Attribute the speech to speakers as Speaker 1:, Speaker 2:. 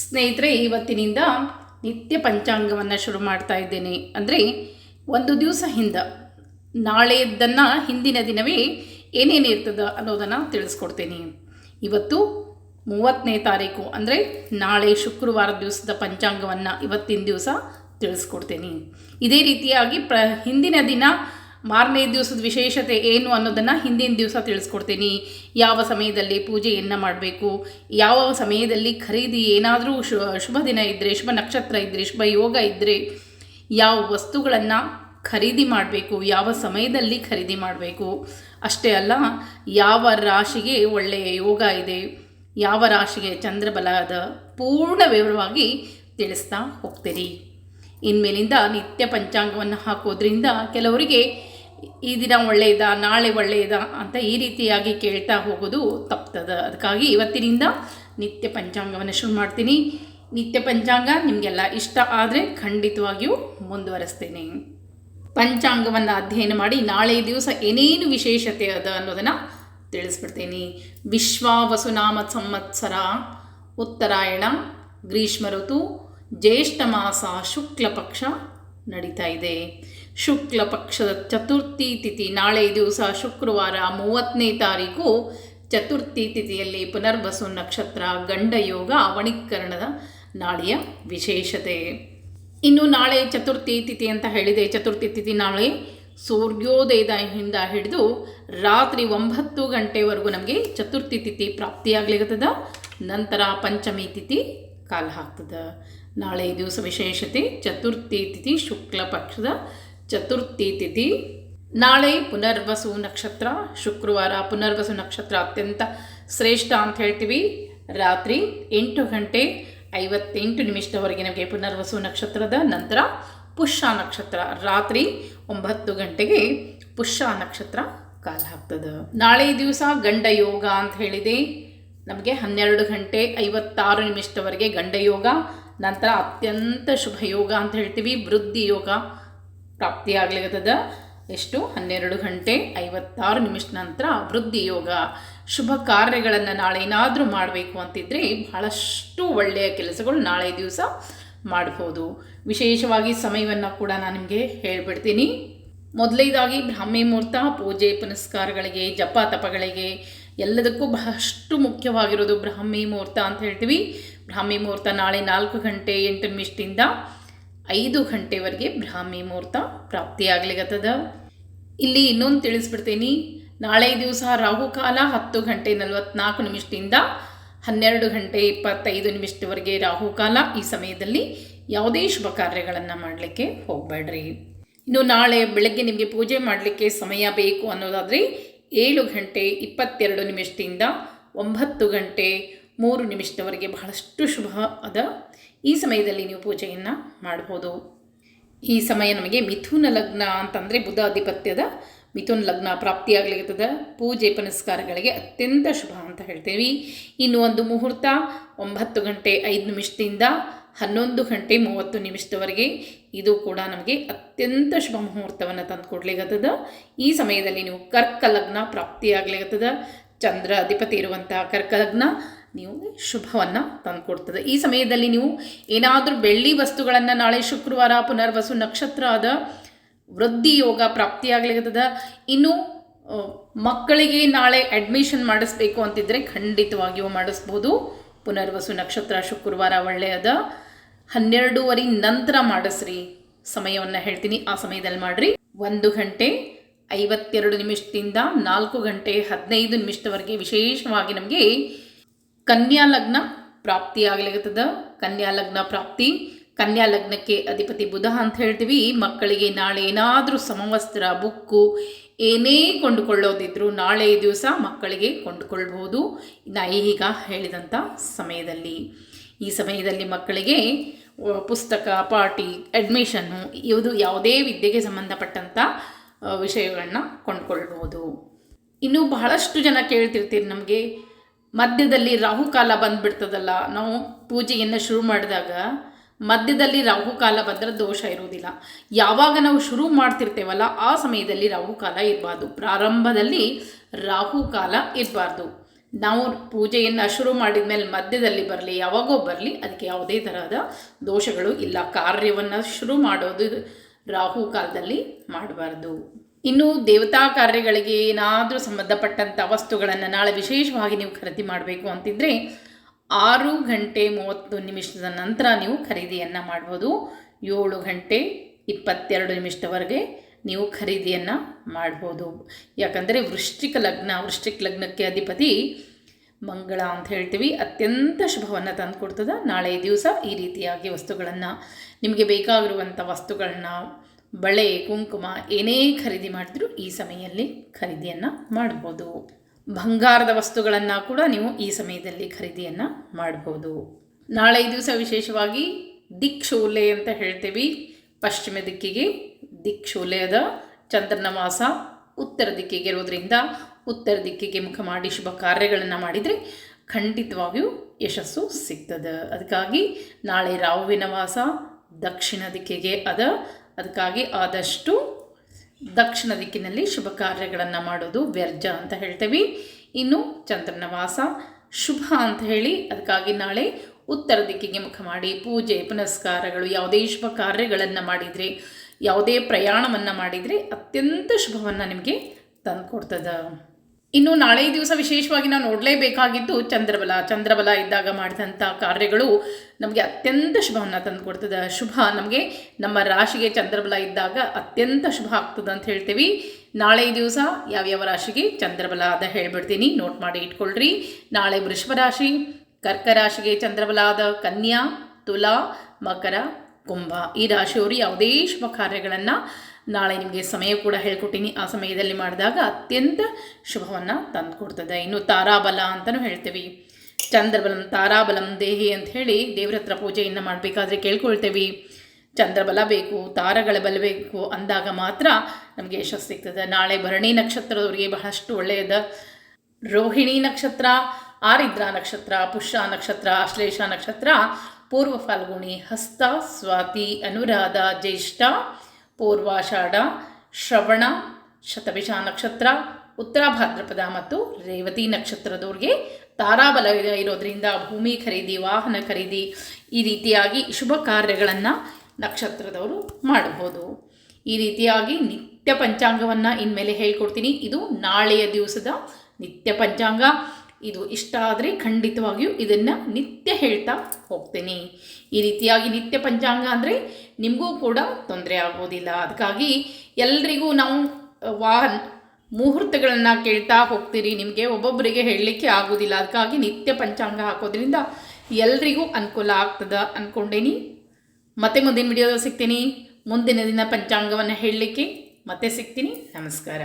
Speaker 1: ಸ್ನೇಹಿತರೆ, ಇವತ್ತಿನಿಂದ ನಿತ್ಯ ಪಂಚಾಂಗವನ್ನು ಶುರು ಮಾಡ್ತಾ ಇದ್ದೇನೆ. ಅಂದರೆ ಒಂದು ದಿವಸ ಹಿಂದ ನಾಳೆಯದ್ದನ್ನು ಹಿಂದಿನ ದಿನವೇ ಏನೇನು ಅನ್ನೋದನ್ನು ತಿಳಿಸ್ಕೊಡ್ತೇನೆ. ಇವತ್ತು ಮೂವತ್ತನೇ ತಾರೀಕು, ಅಂದರೆ ನಾಳೆ ಶುಕ್ರವಾರ ದಿವಸದ ಪಂಚಾಂಗವನ್ನು ಇವತ್ತಿನ ದಿವಸ ತಿಳಿಸ್ಕೊಡ್ತೇನೆ. ಇದೇ ರೀತಿಯಾಗಿ ಪ್ರ, ಹಿಂದಿನ ದಿನ ಮಾರನೇ ದಿವಸದ ವಿಶೇಷತೆ ಏನು ಅನ್ನೋದನ್ನು ಹಿಂದಿನ ದಿವಸ ತಿಳಿಸ್ಕೊಡ್ತೀನಿ. ಯಾವ ಸಮಯದಲ್ಲಿ ಪೂಜೆಯನ್ನು ಮಾಡಬೇಕು? ಯಾವ ಸಮಯದಲ್ಲಿ ಖರೀದಿ ಏನಾದರೂ ಶು, ಶುಭ ದಿನ ಇದ್ದರೆ ಶುಭ ನಕ್ಷತ್ರ ಇದ್ದರೆ ಶುಭ ಯೋಗ ಇದ್ದರೆ ಯಾವ ವಸ್ತುಗಳನ್ನು ಖರೀದಿ ಮಾಡಬೇಕು? ಯಾವ ಸಮಯದಲ್ಲಿ ಖರೀದಿ ಮಾಡಬೇಕು? ಅಷ್ಟೇ ಅಲ್ಲ, ಯಾವ ರಾಶಿಗೆ ಒಳ್ಳೆಯ ಯೋಗ ಇದೆ? ಯಾವ ರಾಶಿಗೆ ಚಂದ್ರಬಲ ಅದ ಪೂರ್ಣ ವಿವರವಾಗಿ ತಿಳಿಸ್ತಾ ಹೋಗ್ತೀರಿ. ಇನ್ಮೇಲಿಂದ ನಿತ್ಯ ಪಂಚಾಂಗವನ್ನು ಹಾಕೋದ್ರಿಂದ ಕೆಲವರಿಗೆ ಈ ದಿನ ಒಳ್ಳೆಯದ ನಾಳೆ ಒಳ್ಳೆಯದ ಅಂತ ಈ ರೀತಿಯಾಗಿ ಕೇಳ್ತಾ ಹೋಗೋದು ತಪ್ತದ. ಅದಕ್ಕಾಗಿ ಇವತ್ತಿನಿಂದ ನಿತ್ಯ ಪಂಚಾಂಗವನ್ನು ಶುರು ಮಾಡ್ತೀನಿ. ನಿತ್ಯ ಪಂಚಾಂಗ ನಿಮಗೆಲ್ಲ ಇಷ್ಟ ಆದರೆ ಖಂಡಿತವಾಗಿಯೂ ಮುಂದುವರಿಸ್ತೇನೆ. ಪಂಚಾಂಗವನ್ನು ಅಧ್ಯಯನ ಮಾಡಿ ನಾಳೆ ದಿವಸ ಏನೇನು ವಿಶೇಷತೆ ಅದ ಅನ್ನೋದನ್ನು ತಿಳಿಸ್ಬಿಡ್ತೀನಿ. ವಿಶ್ವ ವಸುನಾಮ ಸಂವತ್ಸರ, ಉತ್ತರಾಯಣ, ಗ್ರೀಷ್ಮ ಋತು, ಜ್ಯೇಷ್ಠ ಮಾಸ ಶುಕ್ಲ ಪಕ್ಷ ನಡೀತಾ ಇದೆ. ಶುಕ್ಲ ಪಕ್ಷದ ಚತುರ್ಥಿ ತಿಥಿ ನಾಳೆ ದಿವಸ ಶುಕ್ರವಾರ ಮೂವತ್ತನೇ ತಾರೀಕು. ಚತುರ್ಥಿ ತಿಥಿಯಲ್ಲಿ ಪುನರ್ವಸು ನಕ್ಷತ್ರ ಗಂಡ ಯೋಗ ಅವಣಿಕರಣದ ನಾಳೆಯ ವಿಶೇಷತೆ. ಇನ್ನು ನಾಳೆ ಚತುರ್ಥಿ ತಿಥಿ ಅಂತ ಹೇಳಿದೆ. ಚತುರ್ಥಿ ತಿಥಿ ನಾಳೆ ಸೂರ್ಯೋದಯದಿಂದ ಹಿಡಿದು ರಾತ್ರಿ ಒಂಬತ್ತು ಗಂಟೆವರೆಗೂ ನಮಗೆ ಚತುರ್ಥಿ ತಿಥಿ ಪ್ರಾಪ್ತಿಯಾಗ್ಲಿಕ್ಕದ ನಂತರ ಪಂಚಮಿ ತಿಥಿ ಕಾಲ ಹಾಕ್ತದ. ನಾಳೆ ದಿವಸ ವಿಶೇಷತೆ, ಚತುರ್ಥಿ ತಿಥಿ ಶುಕ್ಲ ಪಕ್ಷದ ಚತುರ್ಥಿ ತಿಥಿ. ನಾಳೆ ಪುನರ್ವಸು ನಕ್ಷತ್ರ, ಶುಕ್ರವಾರ ಪುನರ್ವಸು ನಕ್ಷತ್ರ ಅತ್ಯಂತ ಶ್ರೇಷ್ಠ ಅಂತ ಹೇಳ್ತೀವಿ. ರಾತ್ರಿ ಎಂಟು ಗಂಟೆ ಐವತ್ತೆಂಟು ನಿಮಿಷದವರೆಗೆ ನಮಗೆ ಪುನರ್ವಸು ನಕ್ಷತ್ರದ ನಂತರ ಪುಷ್ಯ ನಕ್ಷತ್ರ. ರಾತ್ರಿ ಒಂಬತ್ತು ಗಂಟೆಗೆ ಪುಷ್ಯ ನಕ್ಷತ್ರ ಕಾಲ ಆಗ್ತದೆ. ನಾಳೆ ದಿವಸ ಗಂಡ ಯೋಗ ಅಂತ ಹೇಳಿದೆ. ನಮಗೆ ಹನ್ನೆರಡು ಗಂಟೆ ಐವತ್ತಾರು ನಿಮಿಷದವರೆಗೆ ಗಂಡ ಯೋಗ, ನಂತರ ಅತ್ಯಂತ ಶುಭ ಯೋಗ ಅಂತ ಹೇಳ್ತೀವಿ. ವೃದ್ಧಿ ಯೋಗ. ಪ್ರಾಪ್ತಿಯಾಗ್ಲಿಕ್ಕದ ಎಷ್ಟು? ಹನ್ನೆರಡು ಗಂಟೆ ಐವತ್ತಾರು ನಿಮಿಷ ನಂತರ ವೃದ್ಧಿ ಯೋಗ. ಶುಭ ಕಾರ್ಯಗಳನ್ನು ನಾಳೆ ಏನಾದರೂ ಮಾಡಬೇಕು ಅಂತಿದ್ರೆ ಬಹಳಷ್ಟು ಒಳ್ಳೆಯ ಕೆಲಸಗಳು ನಾಳೆ ದಿವಸ ಮಾಡ್ಬೋದು. ವಿಶೇಷವಾಗಿ ಸಮಯವನ್ನು ಕೂಡ ನಾನು ನಿಮಗೆ ಹೇಳಿಬಿಡ್ತೀನಿ. ಮೊದಲನೇದಾಗಿ ಬ್ರಾಹ್ಮಿ ಮುಹೂರ್ತ, ಪೂಜೆ, ಪುನಸ್ಕಾರಗಳಿಗೆ ಜಪ ತಪಗಳಿಗೆ ಎಲ್ಲದಕ್ಕೂ ಬಹಳಷ್ಟು ಮುಖ್ಯವಾಗಿರೋದು ಬ್ರಾಹ್ಮಿ ಮುಹೂರ್ತ ಅಂತ ಹೇಳ್ತೀವಿ. ಬ್ರಾಹ್ಮಿ ಮುಹೂರ್ತ ನಾಳೆ ನಾಲ್ಕು ಗಂಟೆ ಎಂಟು ನಿಮಿಷದಿಂದ ಐದು ಗಂಟೆವರೆಗೆ ಬ್ರಾಹ್ಮಿ ಮುಹೂರ್ತ ಪ್ರಾಪ್ತಿಯಾಗ್ಲಿಕ್ಕತ್ತದ ಇಲ್ಲಿ ಇನ್ನೊಂದು ತಿಳಿಸ್ಬಿಡ್ತೀನಿ. ನಾಳೆ ದಿವಸ ರಾಹುಕಾಲ ಹತ್ತು ಗಂಟೆ ನಲವತ್ನಾಲ್ಕು ನಿಮಿಷದಿಂದ ಹನ್ನೆರಡು ಗಂಟೆ ಇಪ್ಪತ್ತೈದು ನಿಮಿಷದವರೆಗೆ ರಾಹುಕಾಲ. ಈ ಸಮಯದಲ್ಲಿ ಯಾವುದೇ ಶುಭ ಕಾರ್ಯಗಳನ್ನು ಮಾಡಲಿಕ್ಕೆ ಹೋಗಬೇಡ್ರಿ. ಇನ್ನು ನಾಳೆ ಬೆಳಗ್ಗೆ ನಿಮಗೆ ಪೂಜೆ ಮಾಡಲಿಕ್ಕೆ ಸಮಯ ಬೇಕು ಅನ್ನೋದಾದರೆ ಏಳು ಗಂಟೆ ಇಪ್ಪತ್ತೆರಡು ನಿಮಿಷದಿಂದ ಒಂಬತ್ತು ಗಂಟೆ ಮೂರು ನಿಮಿಷದವರೆಗೆ ಬಹಳಷ್ಟು ಶುಭ ಅದ. ಈ ಸಮಯದಲ್ಲಿ ನೀವು ಪೂಜೆಯನ್ನು ಮಾಡ್ಬೋದು. ಈ ಸಮಯ ನಮಗೆ ಮಿಥುನ ಲಗ್ನ ಅಂತಂದರೆ ಬುಧ ಆಧಿಪತ್ಯದ ಮಿಥುನ್ ಲಗ್ನ ಪ್ರಾಪ್ತಿಯಾಗಲಿರ್ತದ. ಪೂಜೆ ಪುನಸ್ಕಾರಗಳಿಗೆ ಅತ್ಯಂತ ಶುಭ ಅಂತ ಹೇಳ್ತೀವಿ. ಇನ್ನು ಒಂದು ಮುಹೂರ್ತ ಒಂಬತ್ತು ಗಂಟೆ ಐದು ನಿಮಿಷದಿಂದ ಹನ್ನೊಂದು ಗಂಟೆ ಮೂವತ್ತು ನಿಮಿಷದವರೆಗೆ. ಇದು ಕೂಡ ನಮಗೆ ಅತ್ಯಂತ ಶುಭ ಮುಹೂರ್ತವನ್ನು ತಂದುಕೊಡ್ಲಿಕ್ಕತ್ತದ ಈ ಸಮಯದಲ್ಲಿ ನೀವು ಕರ್ಕ ಲಗ್ನ ಪ್ರಾಪ್ತಿಯಾಗಲಿಕ್ಕತ್ತದ ಚಂದ್ರ ಅಧಿಪತಿ ಇರುವಂತಹ ಕರ್ಕ ಲಗ್ನ. ನೀವು ಶುಭವನ್ನು ತಂದುಕೊಡ್ತದೆ. ಈ ಸಮಯದಲ್ಲಿ ನೀವು ಏನಾದರೂ ಬೆಳ್ಳಿ ವಸ್ತುಗಳನ್ನು ನಾಳೆ ಶುಕ್ರವಾರ ಪುನರ್ವಸು ನಕ್ಷತ್ರ ಆದ ವೃದ್ಧಿ ಯೋಗ ಪ್ರಾಪ್ತಿಯಾಗ್ಲಿಕ್ಕದ ಇನ್ನು ಮಕ್ಕಳಿಗೆ ನಾಳೆ ಅಡ್ಮಿಷನ್ ಮಾಡಿಸ್ಬೇಕು ಅಂತಿದ್ದರೆ ಖಂಡಿತವಾಗಿಯೂ ಮಾಡಿಸ್ಬೋದು. ಪುನರ್ವಸು ನಕ್ಷತ್ರ ಶುಕ್ರವಾರ ಒಳ್ಳೆಯದ. ಹನ್ನೆರಡೂವರೆ ನಂತರ ಮಾಡಿಸ್ರಿ. ಸಮಯವನ್ನು ಹೇಳ್ತೀನಿ. ಆ ಸಮಯದಲ್ಲಿ ಮಾಡಿರಿ. ಒಂದು ಗಂಟೆ ಐವತ್ತೆರಡು ನಿಮಿಷದಿಂದ ನಾಲ್ಕು ಗಂಟೆ ಹದಿನೈದು ನಿಮಿಷದವರೆಗೆ ವಿಶೇಷವಾಗಿ ನಮಗೆ ಕನ್ಯಾ ಲಗ್ನ ಪ್ರಾಪ್ತಿ ಆಗ್ಲಿಕ್ಕದ ಕನ್ಯಾ ಲಗ್ನ ಪ್ರಾಪ್ತಿ. ಕನ್ಯಾ ಲಗ್ನಕ್ಕೆ ಅಧಿಪತಿ ಬುಧ ಅಂತ ಹೇಳ್ತೀವಿ. ಮಕ್ಕಳಿಗೆ ನಾಳೆ ಏನಾದರೂ ಸಮವಸ್ತ್ರ, ಬುಕ್ಕು ಏನೇ ಕೊಂಡುಕೊಳ್ಳೋದಿದ್ರು ನಾಳೆ ದಿವಸ ಮಕ್ಕಳಿಗೆ ಕೊಂಡುಕೊಳ್ಬಹುದು. ನಾ ಈಗ ಹೇಳಿದಂಥ ಸಮಯದಲ್ಲಿ. ಈ ಸಮಯದಲ್ಲಿ ಮಕ್ಕಳಿಗೆ ಪುಸ್ತಕ ಪಾಟಿ ಅಡ್ಮಿಷನ್ನು ಇದು ಯಾವುದೇ ವಿದ್ಯೆಗೆ ಸಂಬಂಧಪಟ್ಟಂಥ ವಿಷಯಗಳನ್ನ ಕೊಂಡ್ಕೊಳ್ಬೋದು ಇನ್ನೂ ಬಹಳಷ್ಟು ಜನ ಕೇಳ್ತಿರ್ತೀರಿ ನಮಗೆ. ಮಧ್ಯದಲ್ಲಿ ರಾಹುಕಾಲ ಬಂದುಬಿಡ್ತದಲ್ಲ, ನಾವು ಪೂಜೆಯನ್ನು ಶುರು ಮಾಡಿದಾಗ ಮಧ್ಯದಲ್ಲಿ ರಾಹುಕಾಲ ಬಂದರೆ ದೋಷ ಇರುವುದಿಲ್ಲ. ಯಾವಾಗ ನಾವು ಶುರು ಮಾಡ್ತಿರ್ತೇವಲ್ಲ, ಆ ಸಮಯದಲ್ಲಿ ರಾಹುಕಾಲ ಇರಬಾರ್ದು. ಪ್ರಾರಂಭದಲ್ಲಿ ರಾಹುಕಾಲ ಇರಬಾರ್ದು. ನಾವು ಪೂಜೆಯನ್ನು ಶುರು ಮಾಡಿದ ಮೇಲೆ ಮಧ್ಯದಲ್ಲಿ ಬರಲಿ, ಯಾವಾಗೋ ಬರಲಿ, ಅದಕ್ಕೆ ಯಾವುದೇ ತರಹದ ದೋಷಗಳು ಇಲ್ಲ. ಕಾರ್ಯವನ್ನು ಶುರು ಮಾಡೋದು ರಾಹು ಕಾಲದಲ್ಲಿ ಮಾಡಬಾರ್ದು. ಇನ್ನು ದೇವತಾ ಕಾರ್ಯಗಳಿಗೆ ಏನಾದರೂ ಸಂಬಂಧಪಟ್ಟಂಥ ವಸ್ತುಗಳನ್ನು ನಾಳೆ ವಿಶೇಷವಾಗಿ ನೀವು ಖರೀದಿ ಮಾಡಬೇಕು ಅಂತಿದ್ದರೆ ಆರು ಗಂಟೆ ಮೂವತ್ತು ನಿಮಿಷದ ನಂತರ ನೀವು ಖರೀದಿಯನ್ನು ಮಾಡ್ಬೋದು. ಏಳು ಗಂಟೆ ಇಪ್ಪತ್ತೆರಡು ನಿಮಿಷದವರೆಗೆ ನೀವು ಖರೀದಿಯನ್ನು ಮಾಡ್ಬೋದು. ಯಾಕಂದರೆ ವೃಶ್ಚಿಕ ಲಗ್ನ, ವೃಶ್ಚಿಕ ಲಗ್ನಕ್ಕೆ ಅಧಿಪತಿ ಮಂಗಳ ಅಂತ ಹೇಳ್ತೀವಿ. ಅತ್ಯಂತ ಶುಭವನ್ನು ತಂದುಕೊಡ್ತದೆ. ನಾಳೆ ದಿವಸ ಈ ರೀತಿಯಾಗಿ ವಸ್ತುಗಳನ್ನು ನಿಮಗೆ ಬೇಕಾಗಿರುವಂಥ ವಸ್ತುಗಳನ್ನ ಬಳೆ, ಕುಂಕುಮ ಏನೇ ಖರೀದಿ ಮಾಡಿದ್ರೂ ಈ ಸಮಯದಲ್ಲಿ ಖರೀದಿಯನ್ನು ಮಾಡ್ಬೋದು. ಬಂಗಾರದ ವಸ್ತುಗಳನ್ನು ಕೂಡ ನೀವು ಈ ಸಮಯದಲ್ಲಿ ಖರೀದಿಯನ್ನು ಮಾಡ್ಬೋದು. ನಾಳೆ ದಿವಸ ವಿಶೇಷವಾಗಿ ದಿಕ್ಷೂಲೆ ಅಂತ ಹೇಳ್ತೀವಿ. ಪಶ್ಚಿಮ ದಿಕ್ಕಿಗೆ ದಿಕ್ಷೂಲೆಯದ ಚಂದ್ರನ ವಾಸ ಉತ್ತರ ದಿಕ್ಕಿಗೆ ಇರೋದ್ರಿಂದ ಉತ್ತರ ದಿಕ್ಕಿಗೆ ಮುಖ ಮಾಡಿ ಶುಭ ಕಾರ್ಯಗಳನ್ನು ಮಾಡಿದರೆ ಖಂಡಿತವಾಗಿಯೂ ಯಶಸ್ಸು ಸಿಗ್ತದೆ. ಅದಕ್ಕಾಗಿ ನಾಳೆ ರಾಹುವಿನ ವಾಸ, ದಕ್ಷಿಣ ದಿಕ್ಕಿಗೆ ಅದ ಅದಕ್ಕಾಗಿ ಆದಷ್ಟು ದಕ್ಷಿಣ ದಿಕ್ಕಿನಲ್ಲಿ ಶುಭ ಕಾರ್ಯಗಳನ್ನು ಮಾಡೋದು ವ್ಯರ್ಜ ಅಂತ ಹೇಳ್ತೇವೆ. ಇನ್ನು ಚಂದ್ರನ ವಾಸ ಶುಭ ಅಂತ ಹೇಳಿ ಅದಕ್ಕಾಗಿ ನಾಳೆ ಉತ್ತರ ದಿಕ್ಕಿಗೆ ಮುಖ ಮಾಡಿ ಪೂಜೆ, ಪುನಸ್ಕಾರಗಳು, ಯಾವುದೇ ಶುಭ ಕಾರ್ಯಗಳನ್ನು ಮಾಡಿದರೆ, ಯಾವುದೇ ಪ್ರಯಾಣವನ್ನು ಮಾಡಿದರೆ ಅತ್ಯಂತ ಶುಭವನ್ನು ನಿಮಗೆ ತಂದುಕೊಡ್ತದೆ. ಇನ್ನು ನಾಳೆ ದಿವಸ ವಿಶೇಷವಾಗಿ ನಾವು ನೋಡಲೇಬೇಕಾಗಿದ್ದು ಚಂದ್ರಬಲ. ಚಂದ್ರಬಲ ಇದ್ದಾಗ ಮಾಡಿದಂಥ ಕಾರ್ಯಗಳು ನಮಗೆ ಅತ್ಯಂತ ಶುಭವನ್ನು ತಂದುಕೊಡ್ತದೆ. ಶುಭ ನಮಗೆ ನಮ್ಮ ರಾಶಿಗೆ ಚಂದ್ರಬಲ ಇದ್ದಾಗ ಅತ್ಯಂತ ಶುಭ ಆಗ್ತದೆ ಅಂತ ಹೇಳ್ತೀವಿ. ನಾಳೆ ದಿವಸ ಯಾವ್ಯಾವ ರಾಶಿಗೆ ಚಂದ್ರಬಲ ಅದ ಹೇಳ್ಬಿಡ್ತೀನಿ. ನೋಟ್ ಮಾಡಿ ಇಟ್ಕೊಳ್ರಿ. ನಾಳೆ ವೃಷಭ ರಾಶಿ, ಕರ್ಕ ರಾಶಿಗೆ ಚಂದ್ರಬಲ ಆದ ಕನ್ಯಾ, ತುಲಾ, ಮಕರ, ಕುಂಭ. ಈ ರಾಶಿಯವರು ಯಾವುದೇ ಶುಭ ಕಾರ್ಯಗಳನ್ನು ನಾಳೆ ನಿಮಗೆ ಸಮಯ ಕೂಡ ಹೇಳ್ಕೊಟ್ಟಿನಿ. ಆ ಸಮಯದಲ್ಲಿ ಮಾಡಿದಾಗ ಅತ್ಯಂತ ಶುಭವನ್ನು ತಂದುಕೊಡ್ತದೆ. ಇನ್ನು ತಾರಾಬಲ ಅಂತಲೂ ಹೇಳ್ತೀವಿ. ಚಂದ್ರಬಲಂ ತಾರಾಬಲಂ ದೇಹಿ ಅಂತ ಹೇಳಿ ದೇವ್ರ ಹತ್ರ ಪೂಜೆಯನ್ನು ಮಾಡಬೇಕಾದ್ರೆ ಕೇಳ್ಕೊಳ್ತೇವೆ. ಚಂದ್ರಬಲ ಬೇಕು, ತಾರಗಳ ಬಲ ಬೇಕು ಅಂದಾಗ ಮಾತ್ರ ನಮಗೆ ಯಶಸ್ಸು ಸಿಗ್ತದೆ. ನಾಳೆ ಭರಣಿ ನಕ್ಷತ್ರದವರಿಗೆ ಬಹಳಷ್ಟು ಒಳ್ಳೆಯದ. ರೋಹಿಣಿ ನಕ್ಷತ್ರ, ಆರಿದ್ರ ನಕ್ಷತ್ರ, ಪುಷ್ಯ ನಕ್ಷತ್ರ ಆಶ್ಲೇಷ ನಕ್ಷತ್ರ, ಪೂರ್ವ ಫಾಲ್ಗುಣಿ, ಹಸ್ತ, ಸ್ವಾತಿ, ಅನುರಾಧ, ಜ್ಯೇಷ್ಠ ಪೂರ್ವಾಷಾಢ, ಶ್ರವಣ, ಶತಭಿಷ ನಕ್ಷತ್ರ, ಉತ್ತರ ಭಾದ್ರಪದ ಮತ್ತು ರೇವತಿ ನಕ್ಷತ್ರದವ್ರಿಗೆ ತಾರಾಬಲ ಇರೋದ್ರಿಂದ ಭೂಮಿ ಖರೀದಿ, ವಾಹನ ಖರೀದಿ ಈ ರೀತಿಯಾಗಿ ಶುಭ ಕಾರ್ಯಗಳನ್ನು ನಕ್ಷತ್ರದವರು ಮಾಡಬಹುದು. ಈ ರೀತಿಯಾಗಿ ನಿತ್ಯ ಪಂಚಾಂಗವನ್ನು ಇನ್ಮೇಲೆ ಹೇಳ್ಕೊಡ್ತೀನಿ. ಇದು ನಾಳೆಯ ದಿವಸದ ನಿತ್ಯ ಪಂಚಾಂಗ. ಇದು ಇಷ್ಟ ಆದರೆ ಖಂಡಿತವಾಗಿಯೂ ಇದನ್ನು ನಿತ್ಯ ಹೇಳ್ತಾ ಹೋಗ್ತೀನಿ. ಈ ರೀತಿಯಾಗಿ ನಿತ್ಯ ಪಂಚಾಂಗ ಅಂದರೆ ನಿಮಗೂ ಕೂಡ ತೊಂದರೆ ಆಗೋದಿಲ್ಲ. ಅದಕ್ಕಾಗಿ ಎಲ್ರಿಗೂ ನಾವು ವಾಹನ ಮುಹೂರ್ತಗಳನ್ನು ಕೇಳ್ತಾ ಹೋಗ್ತೀರಿ. ನಿಮಗೆ ಒಬ್ಬೊಬ್ಬರಿಗೆ ಹೇಳಲಿಕ್ಕೆ ಆಗೋದಿಲ್ಲ. ಅದಕ್ಕಾಗಿ ನಿತ್ಯ ಪಂಚಾಂಗ ಹಾಕೋದ್ರಿಂದ ಎಲ್ರಿಗೂ ಅನುಕೂಲ ಆಗ್ತದೆ ಅಂದ್ಕೊಂಡೇನಿ ಮತ್ತೆ ಮುಂದಿನ ವಿಡಿಯೋದಲ್ಲಿ ಸಿಗ್ತೀನಿ. ಮುಂದಿನ ದಿನ ಪಂಚಾಂಗವನ್ನು ಹೇಳಲಿಕ್ಕೆ ಮತ್ತೆ ಸಿಗ್ತೀನಿ. ನಮಸ್ಕಾರ.